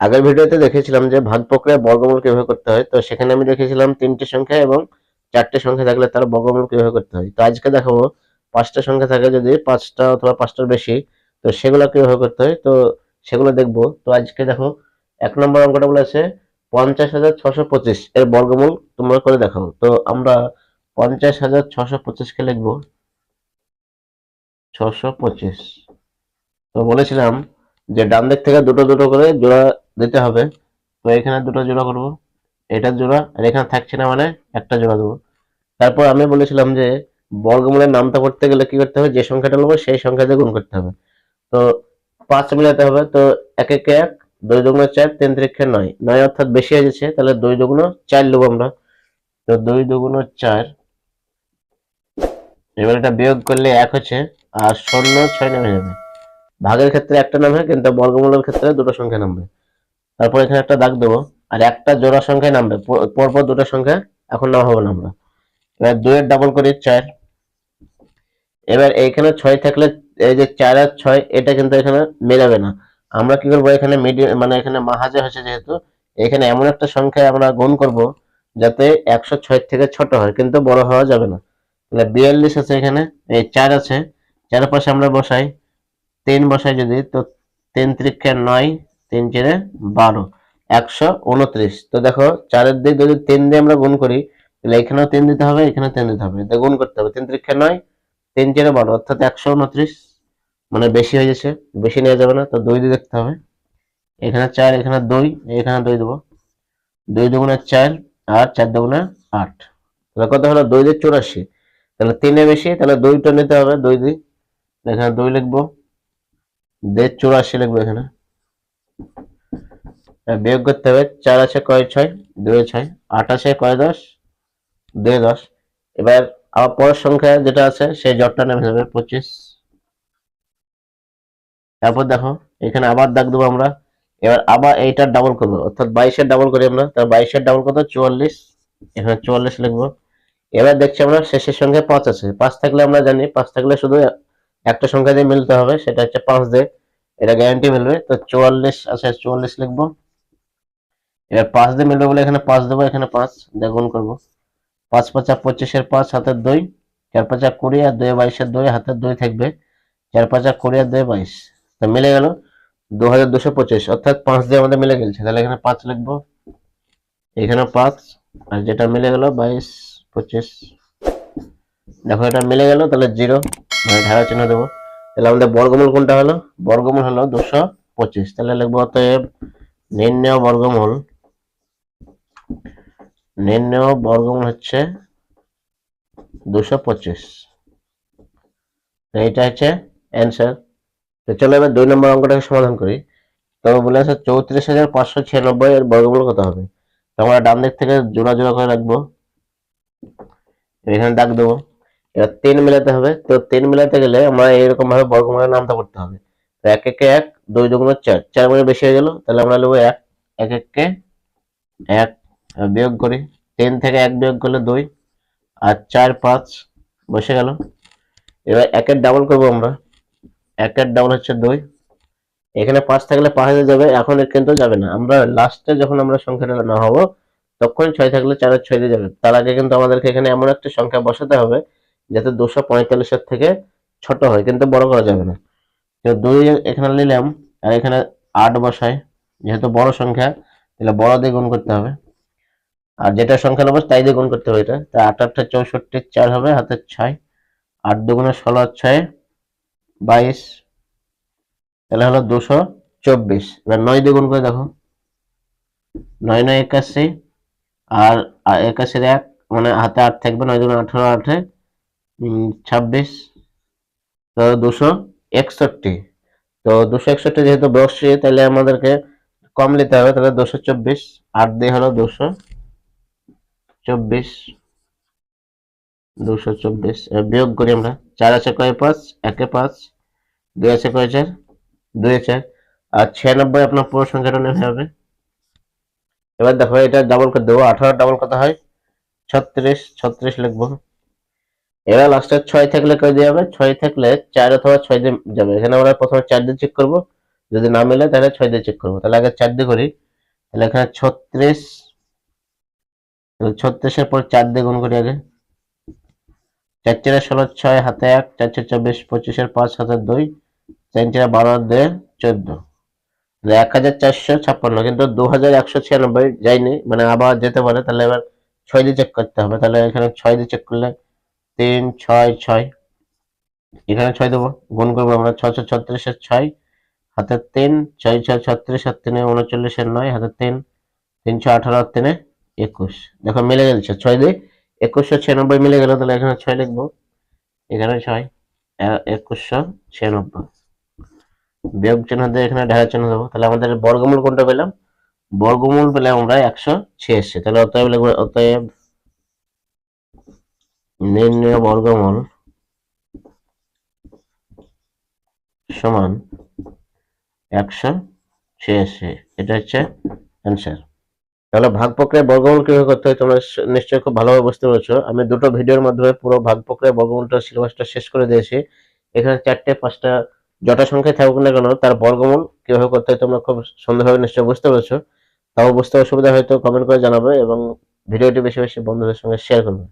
আগের ভিডিওতে দেখেছিলাম যে ভাগ প্রক্রিয়া বর্গমূল কীভাবে করতে হয়, তো সেখানে আমি দেখেছিলাম তিনটে সংখ্যা এবং চারটে সংখ্যা থাকলে তার বর্গমূল কীভাবে করতে হয়। তো আজকে দেখাবো পাঁচটা সংখ্যা থাকে যদি পাঁচটা অথবা পাঁচটার বেশি, তো সেগুলো কীভাবে করতে হয়, তো সেগুলো দেখব। তো আজকে দেখো, এক নম্বর অঙ্কটা বলেছে পঞ্চাশ হাজার ছশো পঁচিশ, এর বর্গমূল তোমরা করে দেখাও। তো আমরা পঞ্চাশ হাজার ছশো পঁচিশকে লিখব? ছশো পঁচিশ। তো বলেছিলাম যে ডান দিক থেকে দুটো দুটো করে জোড়া দিতে হবে। তো এখানে দুটো জোড়া করব। এটা জোড়া আর এখানে থাকছে না মানে একটা জোড়া দেবো। তারপর আমি বলেছিলাম যে বর্গমূলের নামটা করতে গেলে কি করতে হবে? যে সংখ্যাটা নেব, সেই সংখ্যা দিয়ে গুণ করতে হবে। তো পাঁচ মিলাতে হবে। তো এক এক এক, দুই দুগুণ চার, তিন তিরিক্ষে নয়। নয় অর্থাৎ বেশি হয়ে যাচ্ছে, তাহলে দুই দুগুণ চার নেব আমরা। তো দুই দুগুণ চার, এবার এটা বিয়োগ করলে এক হচ্ছে, আর শূন্য ছয় নেমে যাবে। ভাগের ক্ষেত্রে একটা নামবে কিন্তু বর্গমূলের ক্ষেত্রে দুটো সংখ্যা নামবে। তারপর এখানে একটা দাগ দেবো। আর একটা জোড়া সংখ্যায় নামবে। পরপর দুটো সংখ্যা এখন নাম হবে না আমরা। এবার দুইয়ের ডাবল করি, চার। এবার এইখানে ছয় থাকলে এই যে চার আর ছয়, এটা কিন্তু এখানে মেলাবে না। আমরা কি করব? এখানে মিডিয়াম মানে এখানে মাহাজে হয়েছে যেহেতু, এখানে এমন একটা সংখ্যায় আমরা গুণ করব যাতে একশো ছয় থেকে ছোট হয়, কিন্তু বড় হওয়া যাবে না। তাহলে বিয়াল্লিশ আছে এখানে, এই চার আছে। চারের পাশে আমরা বসাই। তিন বসাই যদি, তো তিন ত্রিক্ষে নয় তিন চারে বারো, একশো উনত্রিশ। তো দেখো, চারের দিক যদি তিন দিয়ে আমরা গুণ করি, তাহলে এখানেও তিন দিতে হবে, এখানেও তিন দিতে হবে। গুণ করতে হবে। তিন ত্রিক্ষে নয়, তিন চারে বারো, অর্থাৎ একশো উনত্রিশ। মানে বেশি হয়ে যাচ্ছে, বেশি নেওয়া যাবে না, তো দুই দিয়ে দেখতে হবে। এখানে চার, এখানে দুই এখানে দুই দেবো। দুই দুগুণে চার আর চার দুগুণে আট। তাহলে কত হলো? দুই দিয়ে চুরাশি। তাহলে তিনে বেশি, তাহলে দুইটা নিতে হবে, দুই দিয়ে। এখানে দুই লিখব। দেড় চুরাশি লিখব এখানে। বিয়োগ করতে হবে চার আছে কয় ছয় দুই ছয় আছে কয় দশ দুই দশ। এবার আবার পরের সংখ্যা যেটা আছে, সেই জটটা নেমে যাবে পঁচিশ। তারপর দেখো, এখানে আবার দাগ দেবো আমরা। এবার আবার এইটার ডাবল করব, অর্থাৎ বাইশের ডাবল করি আমরা। তার বাইশের ডাবল কত? চুয়াল্লিশ। এখানে চুয়াল্লিশ লিখব। এবার দেখছি আমরা শেষের সঙ্গে পাঁচ আছে। পাঁচ থাকলে আমরা জানি, পাঁচ থাকলে শুধু একটা সংখ্যা দিয়ে মিলতে হবে, সেটা হচ্ছে পাঁচ দিয়ে। এটা গ্যারান্টি মিলবে। তো চুয়াল্লিশ আছে চুয়াল্লিশ লিখব। এবার পাঁচ দিয়ে মিলবে বলে এখানে পাঁচ দেবো, এখানে পাঁচ। গুণ করব। পাঁচ পাঁচা পঁচিশের পাঁচ, হাতের দুই। চার পাঁচা কুড়ি আর দুই বাইশের দুই, হাতের দুই থাকবে। চার পাঁচা কুড়ি আর দুই বাইশ। তো মিলে গেল দু হাজার দুশো পঁচিশ। অর্থাৎ পাঁচ দিয়ে আমাদের মিলে গেছে। তাহলে এখানে পাঁচ লিখব। এখানে পাঁচ। আর যেটা মিলে গেল বাইশ, পঁচিশ। দেখো এটা মিলে গেল, তাহলে জিরো। মানে চিহ্ন দেবো। তাহলে আমাদের বর্গমূল কোনটা হলো? বর্গমূল হলো দুশো পঁচিশ। তাহলে লিখব অতএব নির্ণয় বর্গমূল। নির্ণয় বর্গমূল হচ্ছে দুশো পঁচিশ। এইটা হচ্ছে অ্যান্সার তো চলো এবার দুই নম্বর অঙ্কটাকে সমাধান করি। তো বলে আছে চৌত্রিশ হাজার পাঁচশো ছিয়ানব্বই এর বর্গমূল কত হবে? তো আমরা ডান দিক থেকে জোড়া জোড়া করে রাখব। এখানে দাগ দেবো। এবার তিন মেলাতে হবে। তো তিন মেলাতে গেলে আমরা এরকম ভাবে বর্গমূলের নামটা করতে হবে। তো এক একে এক দুই দুগুণ চার। চার মানে বেশি হয়ে গেল, তাহলে আমরা নেব এক। এক এককে এক বিয়োগ করি। তিন থেকে এক বিয়োগ করলে দুই। আর চার পাঁচ বসে গেল। এবার একের ডাবল করব আমরা। একের ডাবল হচ্ছে দুই। এখানে পাঁচ থাকলে পাঁচ হাজার যাবে, এখন কিন্তু যাবে না। আমরা লাস্টে যখন আমরা সংখ্যাটা না হব, তখন ছয় থাকলে চারের ছয় দিয়ে যাবে। তার আগে কিন্তু আমাদেরকে এখানে এমন একটা সংখ্যা বসাতে হবে যাতে দুশো পঁয়তাল্লিশের থেকে ছোট হয় কিন্তু বড় করা যাবে না। তো দুই এখানে নিলাম আর এখানে আট বসায় যেহেতু বড় সংখ্যা তাহলে বড় দিয়ে গুণ করতে হবে। আর যেটা সংখ্যা নেব তাই দিয়ে গুণ করতে হবে এটা। তা আট আটটা চৌষট্টি চার হবে হাতের ছয়। আট দুগুণে ষোলো ছয় বাইশ। তাহলে হলো দুশো চব্বিশ। এবার নয় দিয়ে গুণ করে দেখো। নয় নয় একাশি। আর একাশির এক মানে হাতে আট থাকবে নয় দুগুণ আঠারো উম, ছাব্বিশ, তো দুশো একষট্টি। তো দুশো একষট্টি যেহেতু বসছি তাহলে আমাদেরকে কম নিতে হবে, তাহলে দুশো চব্বিশ। আট দিয়ে হলো দুশো চব্বিশ। দুশো চব্বিশ বিয়োগ করি আমরা। চার আছে কয় পাঁচ? একে পাঁচ। দুই আছে কয় চার? দুই চার। আর ছিয়ানব্বই আপনার পুরো সংখ্যাটা নেমে হবে। এবার দেখো, এটা ডাবল করে দেবো। আঠারো ডাবল কত হয়? ছত্রিশ। ছত্রিশ লিখব। এবার লাস্টে ছয় থাকলে কয় দিয়ে যাবে? ছয় থাকলে চার অথবা ছয় দিয়ে যাবে। এখানে আমরা প্রথমে চার দিয়ে চেক করব। যদি না মিলে তাহলে ছয় দিয়ে চেক করব। তাহলে আগে চার দিয়ে করি। তাহলে এখানে ছত্রিশ ছত্রিশের পর চার দিয়ে গুণ করি আগে। চার চারে ষোলো, ছয় হাতে এক, চার চার চব্বিশ, পঁচিশের পাঁচ হাতে দুই, চার চারে বারো দুই, চোদ্দ। এক হাজার চারশো ছাপ্পান্ন, কিন্তু দু হাজার একশো ছিয়ানব্বই যায়নি। মানে আবার যেতে পারে, তাহলে এবার ছয় দিয়ে চেক করতে হবে। তাহলে এখানে ছয় দিয়ে চেক করলে তিন, ছয় ছয়। এখানে ছয় দেবো। গুণ করব আমরা ছশো ছত্রিশের ছয়। হাতে তিন, ছয় ছয় ছত্রিশ আর তিনে উনচল্লিশের নয়। হাতে তিন তিনশো আঠারো আর তিনে একুশ। দেখো মিলে গেছে। ছয় দিয়ে একুশশো ছিয়ানব্বই মিলে গেল, তাহলে এখানে ছয় লিখব। এখানে ছয় একুশশো ছিয়ানব্বই। বিয়োগ চিহ্ন দিয়ে এখানে ঢাকা চিহ্ন দেবো। তাহলে আমাদের বর্গমূল কোনটা পেলাম? বর্গমূল পেলাম আমরা একশো ছিয়াশি। তাহলে অতএব লিখব, অতএব নির্ণয় বর্গমূল সমান একশো ছিয়াশি এটা হচ্ছে অ্যান্সার তাহলে ভাগ প্রক্রিয়া বর্গমূল কীভাবে করতে হয় তোমরা নিশ্চয়ই খুব ভালোভাবে বুঝতে পেরেছ। আমি দুটো ভিডিওর মাধ্যমে পুরো ভাগ প্রক্রিয়া বর্গমূলটা সিলেবাসটা শেষ করে দিয়েছি। এখানে চারটে, পাঁচটা যটা সংখ্যায় থাকুক না কেন, তার বর্গমূল কীভাবে করতে হয় তোমরা খুব সুন্দরভাবে নিশ্চয়ই বুঝতে পেরেছ। তাও বুঝতে অসুবিধা হয়তো কমেন্ট করে জানাবে এবং ভিডিওটি বেশি বেশি বন্ধুদের সঙ্গে শেয়ার করবে।